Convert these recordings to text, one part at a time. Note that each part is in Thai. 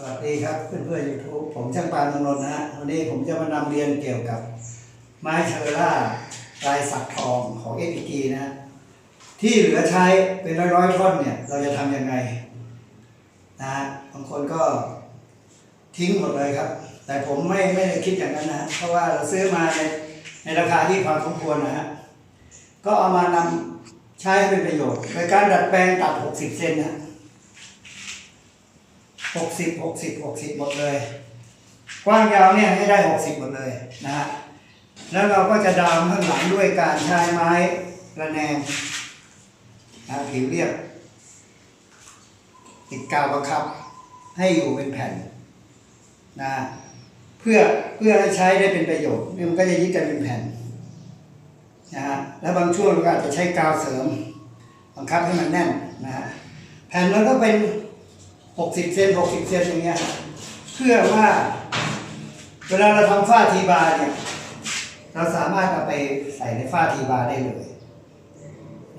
สวัสดีครับเพื่อนๆยูทูบผมช่างปานนนท์นะฮะวันนี้ผมจะมานำเรียนเกี่ยวกับไม้เชอร่าลายสักทองของเอ g นะฮะที่เหลือใช้เป็นร้อยๆท่อนเนี่ย เราจะทำยังไงนะฮะบางคนก็ทิ้งหมดเลยครับ แต่ผมไม่ไม่ได้คิดอย่างนั้นนะเพราะว่าเราซื้อมาในในราคาที่พอสมควรนะฮะก็เอามานำใช้ให้เป็นประโยชน์โดยการดัดแปลงตัด 60 เซนนะ หกสิบหกสิบหกสิบหมดเลย กว้างยาวเนี่ยให้ได้หกสิบหมดเลยนะฮะแล้วเราก็จะดามข้างหลังด้วยการใช้ไม้ระแนงนะผิวเรียบ ติดกาวบังคับ ให้อยู่เป็นแผ่นนะเพื่อเพื่อให้ใช้ได้เป็นประโยชน์มันก็จะยึดกันเป็นแผ่นนะฮะแล้วบางช่วงเราก็อาจจะใช้กาวเสริม บังคับให้มันแน่นนะฮะแผ่นมันก็เป็น หกสิบเซนหกสิบเซนอย่างเงี้ยเพื่อว่า เวลาเราทำฝ้าทีบาร์เนี่ย เราสามารถเอาไปใส่ในฝ้าทีบาร์ได้เลย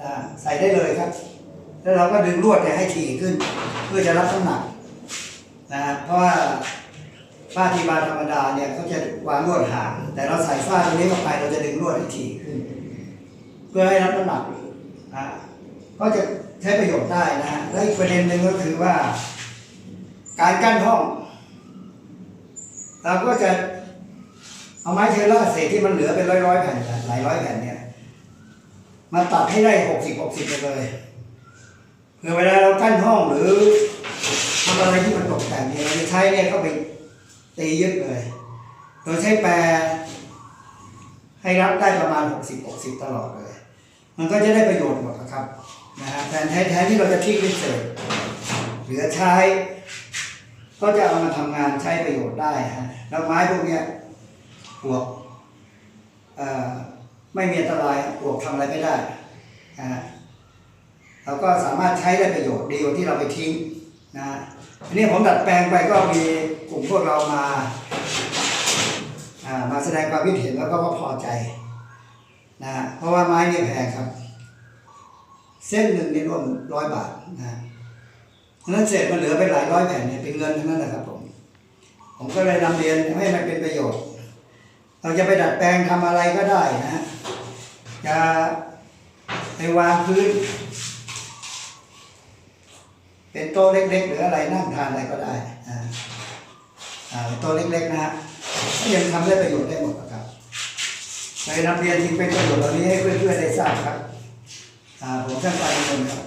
นะใส่ได้เลยครับ แล้วเราก็ดึงลวดเนี่ยให้ถี่ขึ้น เพื่อจะรับน้ำหนักนะเพราะว่าฝ้าทีบาร์ธรรมดาเนี่ยเขาจะวางลวดห่างแต่เราใส่ฝ้าตรงนี้เข้าไปเราจะดึงลวดให้ถี่ขึ้น เพื่อให้รับน้ำหนักนะก็จะใช้ประโยชน์ได้นะฮะและอีกประเด็นหนึ่งก็คือว่า การกั้นห้อง เราก็จะเอาไม้เชลล่าเศษที่มันเหลือเป็นร้อยร้อยแผ่นหลายร้อยแผ่นเนี่ยมาตัดให้ได้หกสิบหกสิบไปเลยเพื่อเวลาเรากั้นห้องหรือทำอะไรที่มันตกแต่งเนี่ยเราจะใช้เนี่ยเขาไปตียึดเลย โดยใช้แปรให้รับได้ประมาณหกสิบหกสิบตลอดเลย มันก็จะได้ประโยชน์หมดนะครับนะฮะแทนแทนที่เราจะทิ้งเป็นเศษเหลือใช้ ก็จะเอามาทำงานใช้ประโยชน์ได้ฮะแล้วไม้พวกเนี้ยปวกไม่มีอันตรายปวกทำอะไรไม่ได้ฮะเราก็สามารถใช้ได้ประโยชน์ดีกว่าที่เราไปทิ้งนะทีนี้ผมดัดแปลงไปก็มีกลุ่มพวกเรามาอ่ามาแสดงความคิดเห็นแล้วก็พอใจนะเพราะว่าไม้เนี่ยแพงครับ เส้นหนึ่งนี่รวมร้อยบาทนะ นั้นเศษมันเหลือไปหลายร้อยแผ่นเนี่ยเป็นเงินทั้งนั้นแหละครับผม ผมก็เลยนำเรียนให้มันเป็นประโยชน์ เราจะไปดัดแปลงทำอะไรก็ได้นะฮะจะไปวางพื้น เป็นโต๊ะเล็ก ๆ หรืออะไรนั่งทานอะไรก็ได้อ่าโต๊ะเล็ก ๆ นะฮะก็ยังทำได้ประโยชน์ได้หมดครับเลยนำเรียนที่เป็นประโยชน์เหล่านี้ให้เพื่อนๆได้ทราบครับอ่าผมช่างไปคนครับ